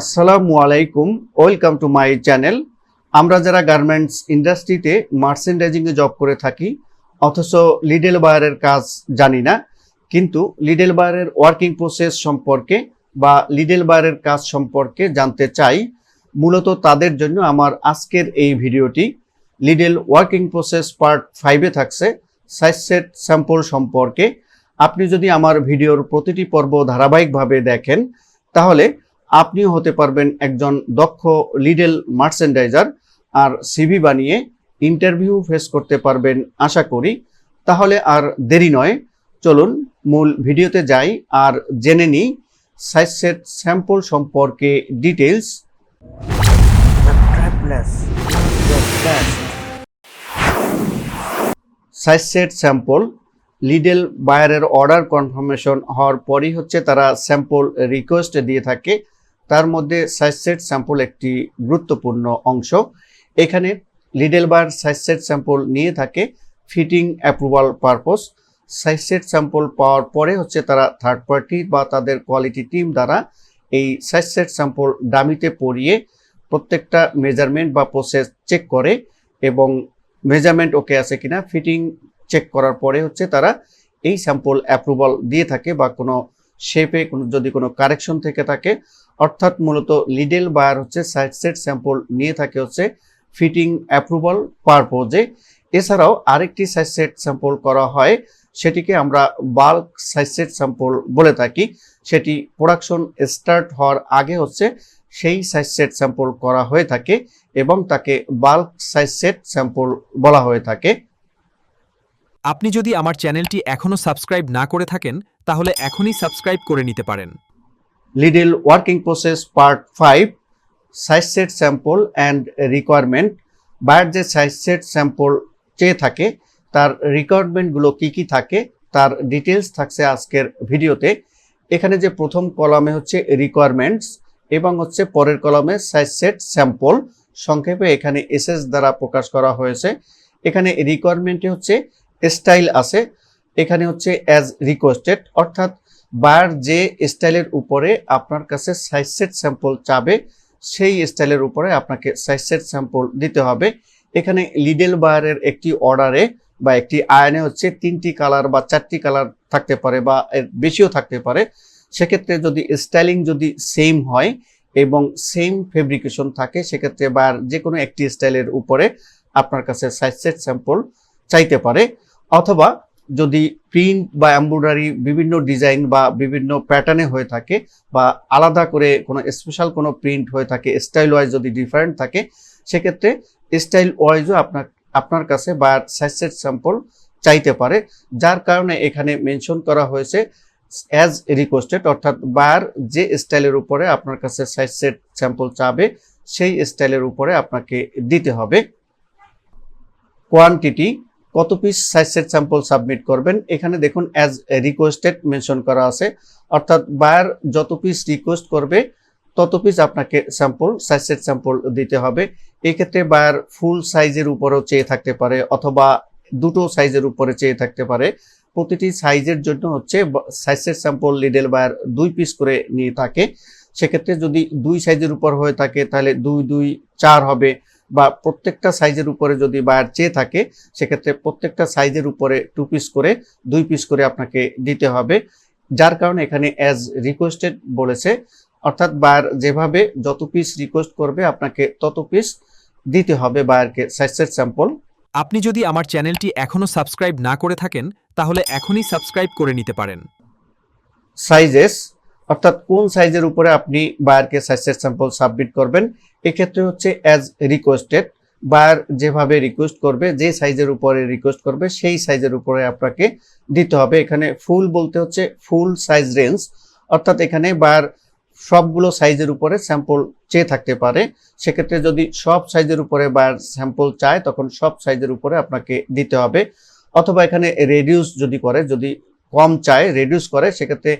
আসসালামু আলাইকুম, welcome to my channel. আমরা যারা গার্মেন্টস ইন্ডাস্ট্রিতে মার্চেন্ডাইজিংয়ে জব করে থাকি, অথচ লিডেল বায়ারের কাজ জানি না, কিন্তু লিডেল বায়ারের ওয়ার্কিং প্রসেস সম্পর্কে বা লিডেল বায়ারের কাজ সম্পর্কে জানতে চাই, মূলত তাদের জন্য আমার আজকের এই ভিডিওটি। লিডেল ওয়ার্কিং প্রসেস পার্ট ফাইভে থাকছে সাইজ সেট স্যাম্পল সম্পর্কে। আপনি যদি আমার ভিডিওর প্রতিটি পর্ব ধারাবাহিকভাবে দেখেন, তাহলে আপনিও হতে পারবেন একজন দক্ষ লিডেল মার্চেন্ডাইজার আর সিভি বানিয়ে ইন্টারভিউ ফেস করতে পারবেন আশা করি। তাহলে আর দেরি নয় চলুন মূল ভিডিওতে যাই আর জেনে নিই সাইজ সেট স্যাম্পল সম্পর্কে details The Travelers, size set sample Lidl বায়ারের অর্ডার কনফার্মেশন হওয়ার পরই হচ্ছে তারা স্যাম্পল রিকোয়েস্ট দিয়ে থাকে। তার মধ্যে সাইজ সেট স্যাম্পল একটি গুরুত্বপূর্ণ অংশ। এখানে Lidl buyer size set sample নিয়ে থাকে fitting approval purpose size set sample পাওয়ার পরে হচ্ছে তারা থার্ড পার্টি বা তাদের কোয়ালিটি টিম দ্বারা এই সাইজ সেট স্যাম্পল ডামিতে পরিয়ে প্রত্যেকটা মেজারমেন্ট বা প্রসেস চেক করে এবং মেজারমেন্ট ওকে আছে কিনা ফিটিং চেক করার পরে হচ্ছে তারা এই স্যাম্পল অ্যাপ্রুভাল দিয়ে থাকে বা কোনো শেপে কোনো যদি কোনো কারেকশন থেকে থাকে, অর্থাৎ মূলত লিডেল বায়ার হচ্ছে সাইড সেট স্যাম্পল নিয়ে থাকে হচ্ছে ফিটিং অ্যাপ্রুভাল পারপোজে এছাড়াও আরেকটি সাইজ সেট স্যাম্পল করা হয়, সেটিকে আমরা বাল্ক সাইজ সেট স্যাম্পল বলে থাকি। সেটি প্রোডাকশন স্টার্ট হওয়ার আগে হচ্ছে সেই সাইজ সেট স্যাম্পল করা হয়ে থাকে এবং তাকে বাল্ক সাইজ সেট স্যাম্পল বলা হয়ে থাকে। আপনি যদি আমার চ্যানেলটি এখনও সাবস্ক্রাইব না করে থাকেন, তাহলে এখনই সাবস্ক্রাইব করে নিতে পারেন। Lidl working process part five size set sample and requirement buyer যে সাইজ সেট স্যাম্পল চেয়ে থাকে, তার রিকোয়ারমেন্টগুলো কি কি থাকে, তার ডিটেলস থাকছে আজকের ভিডিওতে। এখানে যে প্রথম কলামে হচ্ছে রিকোয়ারমেন্টস এবং হচ্ছে পরের কলামে সাইজ সেট স্যাম্পল সংক্ষেপে এখানে এসএস দ্বারা প্রকাশ করা হয়েছে। এখানে রিকোয়ারমেন্টে হচ্ছে স্টাইল আছে। এখানে হচ্ছে অ্যাজ রিকোয়েস্টেড অর্থাৎ বায়ার যে স্টাইলের উপরে আপনার কাছে সাইজ সেট স্যাম্পল চাবে, সেই স্টাইলের উপরে আপনাকে সাইজ সেট স্যাম্পল দিতে হবে। এখানে লিডেল বায়ারের একটি অর্ডারে বা একটি আয়নে হচ্ছে তিনটি কালার বা চারটি কালার থাকতে পারে বা এর বেশিও থাকতে পারে। সেক্ষেত্রে যদি স্টাইলিং যদি সেম হয় এবং সেম ফেব্রিকেশন থাকে, সেক্ষেত্রে বায়ার যে কোনো একটি স্টাইলের উপরে আপনার কাছে সাইজ সেট স্যাম্পল চাইতে পারে। অথবা যদি প্রিন্ট বা এমব্রয়ডারি বিভিন্ন ডিজাইন বা বিভিন্ন প্যাটার্নে হয়ে থাকে বা আলাদা করে কোনো স্পেশাল কোনো প্রিন্ট হয়ে থাকে স্টাইল ওয়াইজ যদি ডিফারেন্ট থাকে, সেক্ষেত্রে স্টাইল ওয়াইজও আপনার আপনার কাছে বা সাইজ সেট স্যাম্পল চাইতে পারে, যার কারণে এখানে মেনশন করা হয়েছে অ্যাজ রিকোয়েস্টেড অর্থাৎ বায়ার যে স্টাইলের উপরে আপনার কাছে সাইজ সেট স্যাম্পল চাবে, সেই স্টাইলের উপরে আপনাকে দিতে হবে। কোয়ান্টিটি কত piece size set sample submit করবেন? এখানে দেখুন অ্যাজ রিকোয়েস্টেড মেনশন করা আছে। অর্থাৎ বায়ার যত পিস রিকোয়েস্ট করবে, তত পিস আপনাকে স্যাম্পল সাইজ সেট স্যাম্পল দিতে হবে। এই ক্ষেত্রে বায়ার ফুল সাইজের উপরেও চেয়ে থাকতে পারে, অথবা দুটো সাইজের উপরে চেয়ে থাকতে পারে। প্রতিটি সাইজের জন্য হচ্ছে size set sample Lidl buyer দুই পিস করে নিয়ে থাকে। সেক্ষেত্রে যদি দুই সাইজের উপর হয়ে থাকে, তাহলে দুই দুই, চার হবে। বা প্রত্যেকটা সাইজের উপরে যদি বায়ার চেয়ে থাকে সেক্ষেত্রে প্রত্যেকটা সাইজের উপরে টু পিস করে দুই পিস করে আপনাকে দিতে হবে। যার কারণে এখানে অ্যাজ রিকোয়েস্টেড বলেছে অর্থাৎ বায়ার যেভাবে যত পিস রিকোয়েস্ট করবে আপনাকে তত পিস দিতে হবে বায়ারকে সাইজ সেট স্যাম্পল আপনি যদি আমার চ্যানেলটি এখনও সাবস্ক্রাইব না করে থাকেন তাহলে এখনই সাবস্ক্রাইব করে নিতে পারেন। সাইজেস অর্থাৎ কোন সাইজের উপরে আপনি বায়ারকে সাইজের স্যাম্পল সাবমিট করবেন, এক্ষেত্রে হচ্ছে অ্যাজ রিকোয়েস্টেড বায়ার যেভাবে রিকোয়েস্ট করবে, যে সাইজের উপরে রিকোয়েস্ট করবে, সেই সাইজের উপরে আপনাকে দিতে হবে। এখানে ফুল বলতে হচ্ছে ফুল সাইজ রেঞ্জ অর্থাৎ এখানে বায়ার সবগুলো সাইজের উপরে স্যাম্পল চেয়ে থাকতে পারে। সেক্ষেত্রে যদি সব সাইজের উপরে বায়ার স্যাম্পল চায়, তখন সব সাইজের উপরে আপনাকে দিতে হবে। অথবা এখানে রেডিউস যদি করে, যদি কম চায় রেডিউস করে, সেক্ষেত্রে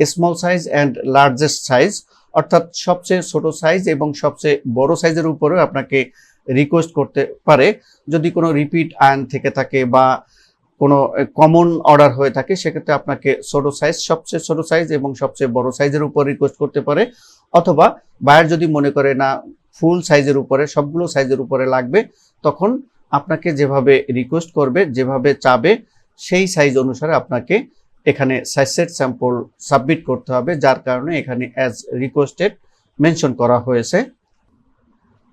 small size and largest size অর্থাৎ সবচেয়ে ছোট সাইজ এবং সবচেয়ে বড় সাইজের উপরেও আপনাকে রিকোয়েস্ট করতে পারে। যদি কোনো রিপিট আয়ন থেকে থাকে বা কোনো কমন অর্ডার হয়ে থাকে, সেক্ষেত্রে আপনাকে ছোটো সাইজ সবচেয়ে ছোট সাইজ এবং সবচেয়ে বড় সাইজের উপর রিকোয়েস্ট করতে পারে। অথবা বায়ার যদি মনে করে না ফুল সাইজের উপরে, সবগুলো সাইজের উপরে লাগবে, তখন আপনাকে যেভাবে রিকোয়েস্ট করবে, যেভাবে চাবে, সেই সাইজ অনুসারে আপনাকে এখানে সাইজ সেট স্যাম্পল সাবমিট করতে হবে, যার কারণে এখানে অ্যাজ রিকোয়েস্টেড মেনশন করা হয়েছে।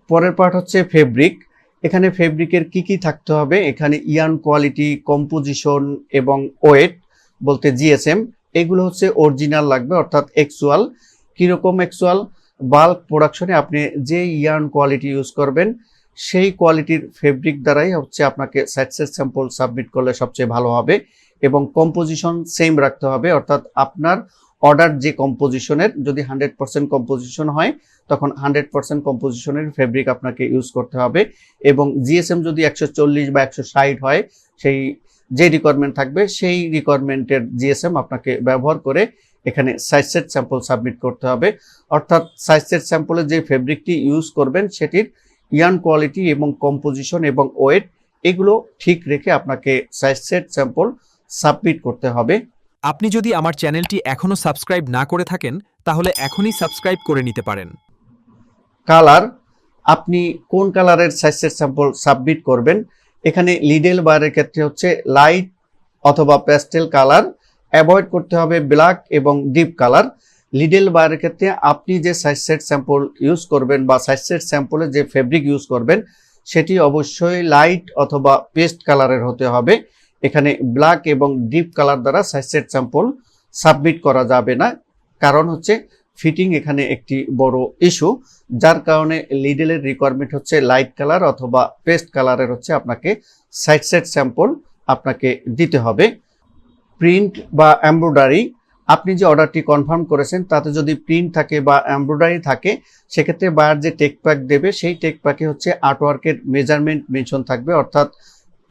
পরের পার্ট হচ্ছে ফেব্রিক এখানে ফেব্রিকের কি কি থাকতে হবে? এখানে ইয়ান কোয়ালিটি কম্পোজিশন এবং ওয়েট বলতে জিএসএম এগুলো হচ্ছে অরিজিনাল লাগবে, অর্থাৎ এক্সুয়াল কীরকম এক্সুয়াল বাল্ক প্রোডাকশনে আপনি যে ইয়ার্ন কোয়ালিটি ইউজ করবেন, সেই কোয়ালিটির ফেব্রিক দ্বারাই হচ্ছে আপনাকে সাকসেস স্যাম্পল সাবমিট করলে সবচেয়ে ভালো হবে। এবং কম্পোজিশন সেম রাখতে হবে, অর্থাৎ আপনার অর্ডার যে কম্পোজিশনের যদি হান্ড্রেড পার্সেন্ট কম্পোজিশন হয়, তখন হান্ড্রেড পার্সেন্ট কম্পোজিশনের ফেব্রিক আপনাকে ইউজ করতে হবে এবং জিএসএম যদি একশো চল্লিশ বা একশো ষাট হয়, সেই যে রিকোয়ারমেন্ট থাকবে, সেই রিকোয়ারমেন্টের জিএসএম আপনাকে ব্যবহার করে এখানে সাইজ সেট স্যাম্পল সাবমিট করতে হবে। অর্থাৎ সাইজ সেট স্যাম্পলে যে ফেব্রিকটি ইউজ করবেন, সেটির ইয়ান কোয়ালিটি এবং কম্পোজিশন এবং ওয়েট এগুলো ঠিক রেখে আপনাকে সাইজ সেট স্যাম্পল সাবমিট করতে হবে। আপনি যদি আমার চ্যানেলটি এখনও সাবস্ক্রাইব না করে থাকেন তাহলে এখনই সাবস্ক্রাইব করে নিতে পারেন। কালার আপনি কোন কালারের সাইজের স্যাম্পল সাবমিট করবেন? এখানে লিডেল বারের ক্ষেত্রে হচ্ছে লাইট অথবা প্যাস্টেল কালার। অ্যাভয়েড করতে হবে ব্ল্যাক এবং ডিপ কালার। লিডেল বারের ক্ষেত্রে আপনি যে সাইজ সেট স্যাম্পল ইউজ করবেন বা সাইজ সেট স্যাম্পলে যে ফেব্রিক ইউজ করবেন সেটি অবশ্যই লাইট অথবা পেস্ট কালারের হতে হবে। এখানে ব্ল্যাক এবং ডিপ কালার দ্বারা সাইজ সেট স্যাম্পল সাবমিট করা যাবে না। কারণ হচ্ছে ফিটিং এখানে একটি বড় ইস্যু যার কারণে লিডেলের রিকোয়ারমেন্ট হচ্ছে লাইট কালার অথবা পেস্ট কালারের হচ্ছে আপনাকে সাইড সেট স্যাম্পল আপনাকে দিতে হবে। প্রিন্ট বা এমব্রয়ডারি আপনি যে অর্ডারটি কনফার্ম করেছেন, তাতে যদি প্রিন্ট থাকে বা এমব্রয়ডারি থাকে, সেক্ষেত্রে বায়ার যে টেক প্যাক দেবে, সেই টেক প্যাকে হচ্ছে আর্টওয়ার্কের মেজারমেন্ট মেনশন থাকবে, অর্থাৎ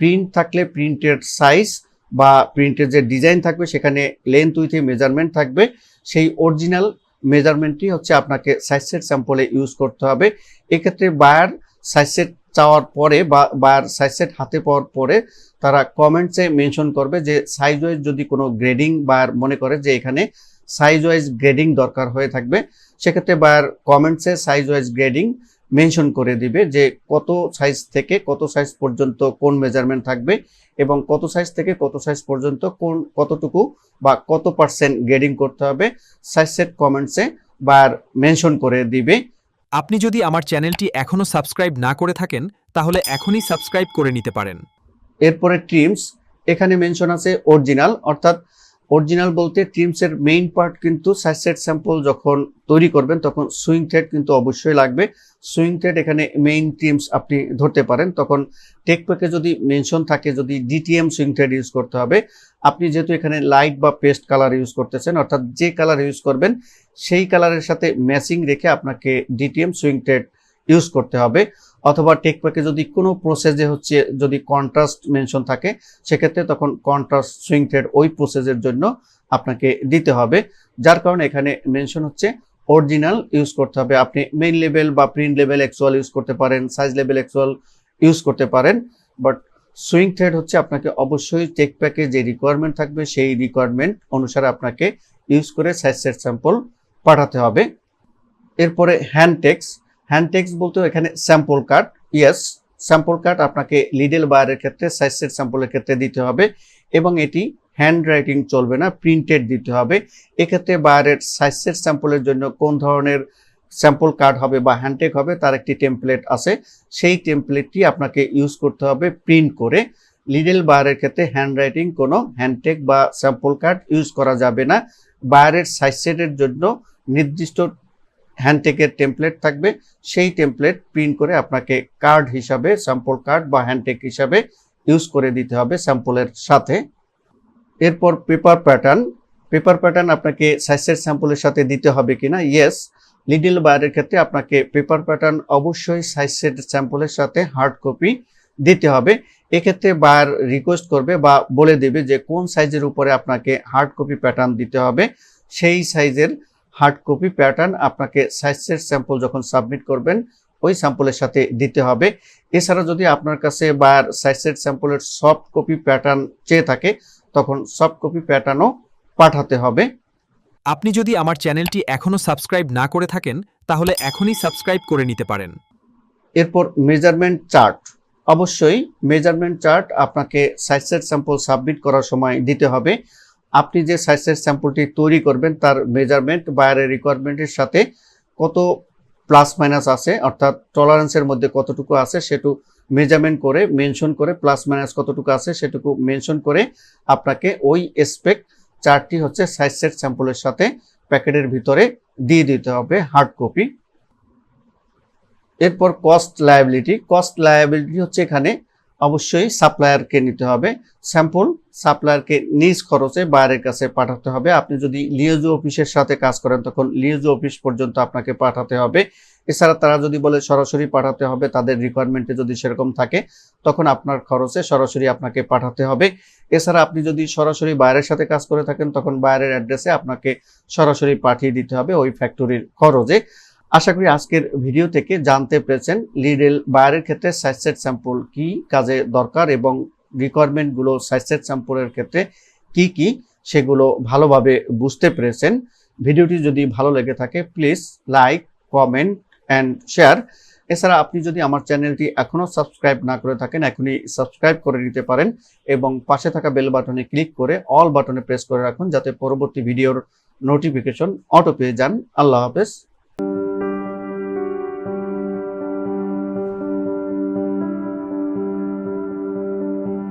প্রিন্ট থাকলে প্রিন্টের সাইজ বা প্রিন্টের যে ডিজাইন থাকবে, সেখানে লেন্থ উইথে মেজারমেন্ট থাকবে। সেই অরিজিনাল মেজারমেন্টটি হচ্ছে আপনাকে সাইজ সেট স্যাম্পলে ইউজ করতে হবে। এক্ষেত্রে বায়ার সাইজ সেট চাওয়ার পরে বা বায়ার সাইজ সেট হাতে পাওয়ার পরে তারা কমেন্টসে মেনশন করবে যে সাইজ ওয়াইজ যদি কোনো গ্রেডিং বায়ার মনে করে যে এখানে সাইজ ওয়াইজ গ্রেডিং দরকার হয়ে থাকবে, সেক্ষেত্রে বায়ার কমেন্টসে সাইজ ওয়াইজ গ্রেডিং মেনশন করে দিবে যে কত সাইজ থেকে কত সাইজ পর্যন্ত কোন মেজারমেন্ট থাকবে এবং কত সাইজ থেকে কত সাইজ পর্যন্ত কোন কতটুকু বা কত পার্সেন্ট গ্রেডিং করতে হবে সাইজ সেট কমেন্টসে বার মেনশন করে দিবে। আপনি যদি আমার চ্যানেলটি এখনও সাবস্ক্রাইব না করে থাকেন তাহলে এখনই সাবস্ক্রাইব করে নিতে পারেন। এরপরে ট্রিমস এখানে মেনশন আছে অরিজিনাল অর্থাৎ অরিজিনাল বলতে ট্রিমসের মেইন পার্ট কিন্তু সাইজ সেট স্যাম্পল যখন তৈরি করবেন, তখন সুইং থ্রেড কিন্তু অবশ্যই লাগবে। সুইং থ্রেড এখানে মেইন ট্রিমস আপনি ধরতে পারেন। তখন টেক প্যাকে যদি মেনশন থাকে, যদি ডিটিএম সুইং থ্রেড ইউজ করতে হবে, আপনি যেহেতু এখানে লাইট বা পেস্ট কালার ইউজ করতেছেন, অর্থাৎ যে কালার ইউজ করবেন, সেই কালারের সাথে ম্যাচিং রেখে আপনাকে ডিটিএম সুইং থ্রেড ইউজ করতে হবে। অথবা টেক প্যাকে যদি কোনো প্রসেসে হচ্ছে যদি কন্ট্রাস্ট মেনশন থাকে, সেক্ষেত্রে তখন কন্ট্রাস্ট সুইং থ্রেড ওই প্রসেসের জন্য আপনাকে দিতে হবে। যার কারণে এখানে মেনশন হচ্ছে অরিজিনাল ইউজ করতে হবে। আপনি মেইন লেভেল বা প্রিন্ট লেভেল এক্সুয়াল ইউজ করতে পারেন সাইজ লেভেল এক্সুয়াল ইউজ করতে পারেন। বাট সুইং থ্রেড হচ্ছে আপনাকে অবশ্যই টেক প্যাকে যে রিকোয়ারমেন্ট থাকবে, সেই রিকোয়ারমেন্ট অনুসারে আপনাকে ইউজ করে সাইজ সেট স্যাম্পল পাঠাতে হবে। এরপরে হ্যান্ড টেক্স হ্যান্ড টেক্স বলতে এখানে sample card yes sample card আপনাকে লিডেল বায়ারের ক্ষেত্রে সাইজ সেট স্যাম্পলের ক্ষেত্রে দিতে হবে এবং এটি হ্যান্ড রাইটিং চলবে না প্রিন্টেড দিতে হবে। এক্ষেত্রে বায়ারের সাইজ সেট স্যাম্পলের জন্য কোন ধরনের স্যাম্পল কার্ড হবে বা হ্যান্ডটেক হবে তার একটি টেমপ্লেট আছে। সেই টেমপ্লেটটি আপনাকে ইউজ করতে হবে প্রিন্ট করে। লিডেল বায়ারের ক্ষেত্রে হ্যান্ড রাইটিং কোনো হ্যান্ডটেক বা স্যাম্পল কার্ড ইউজ করা যাবে না। বায়ারের সাইজ সেটের জন্য নির্দিষ্ট হ্যান্ডটেকের টেমপ্লেট থাকবে। সেই টেমপ্লেট প্রিন্ট করে আপনাকে কার্ড হিসাবে স্যাম্পল কার্ড বা হ্যান্ডটেক হিসাবে ইউজ করে দিতে হবে স্যাম্পলের সাথে। এরপর পেপার প্যাটার্ন পেপার প্যাটার্ন আপনাকে সাইজের স্যাম্পলের সাথে দিতে হবে কিনা? ইয়েস লিডিল বায়ারের ক্ষেত্রে আপনাকে পেপার প্যাটার্ন অবশ্যই সাইজের স্যাম্পলের সাথে হার্ড কপি দিতে হবে। এক্ষেত্রে বায়ার রিকোয়েস্ট করবে বা বলে দেবে যে কোন সাইজের উপরে আপনাকে হার্ড কপি প্যাটার্ন দিতে হবে। সেই সাইজের হার্ড কপি প্যাটার্ন আপনাকে সাইজের স্যাম্পল যখন সাবমিট করবেন ওই স্যাম্পলের সাথে দিতে হবে। এছাড়া যদি আপনার কাছে বায়ার সাইজের স্যাম্পলের সফট কপি প্যাটার্ন চেয়ে থাকে তখন সফট কপি প্যাটার্নও পাঠাতে হবে। আপনি যদি আমার চ্যানেলটি এখনও সাবস্ক্রাইব না করে থাকেন তাহলে এখনই সাবস্ক্রাইব করে নিতে পারেন। এরপর মেজারমেন্ট চার্ট অবশ্যই মেজারমেন্ট চার্ট আপনাকে সাইজের স্যাম্পল সাবমিট করার সময় দিতে হবে। আপনি যে সাইজের স্যাম্পলটি তৈরি করবেন, তার মেজারমেন্ট বায়ারের রিকোয়ারমেন্টের সাথে কত প্লাস মাইনাস আছে, অর্থাৎ টলারেন্সের মধ্যে কতটুকু আছে সেটু মেজারমেন্ট করে মেনশন করে প্লাস মাইনাস কতটুকু আছে সেটুকু মেনশন করে আপনাকে ওই স্পেক চারটি হচ্ছে সাইজের স্যাম্পলের সাথে প্যাকেটের ভিতরে দিয়ে দিতে হবে হার্ড কপি এরপর কস্ট লায়াবিলিটি কস্ট লায়াবিলিটি হচ্ছে এখানে অবশ্যই সাপ্লায়ারকে নিতে হবে। স্যাম্পল সাপ্লায়ারকে নিজ খরচে বাইরের কাছে পাঠাতে হবে। আপনি যদি লিওজো অফিসের সাথে কাজ করেন, তখন লিওজো অফিস পর্যন্ত আপনাকে পাঠাতে হবে। এছাড়া তারা যদি বলে সরাসরি পাঠাতে হবে, তাদের রিকোয়ারমেন্টে যদি সেরকম থাকে, তখন আপনার খরচে সরাসরি আপনাকে পাঠাতে হবে। এছাড়া আপনি যদি সরাসরি বাইরের সাথে কাজ করে থাকেন, তখন বাইরের অ্যাড্রেসে আপনাকে সরাসরি পাঠিয়ে দিতে হবে ওই ফ্যাক্টরির খরচে। আশা করি আজকের ভিডিও থেকে জানতে পেরেছেন লিডেল বায়ারের ক্ষেত্রে সাইজেট স্যাম্পল কি কাজে দরকার এবং রিকোয়ারমেন্টগুলো সাইজেট স্যাম্পলের ক্ষেত্রে কি কি সেগুলো ভালোভাবে বুঝতে পেরেছেন। ভিডিওটি যদি ভালো লেগে থাকে please like comment and share এছাড়া আপনি যদি আমার চ্যানেলটি এখনও সাবস্ক্রাইব না করে থাকেন, এখনই সাবস্ক্রাইব করে নিতে পারেন এবং পাশে থাকা বেল বাটনে ক্লিক করে অল বাটনে প্রেস করে রাখুন, যাতে পরবর্তী ভিডিওর নোটিফিকেশন অটো পেয়ে যান। আল্লাহ হাফেজ।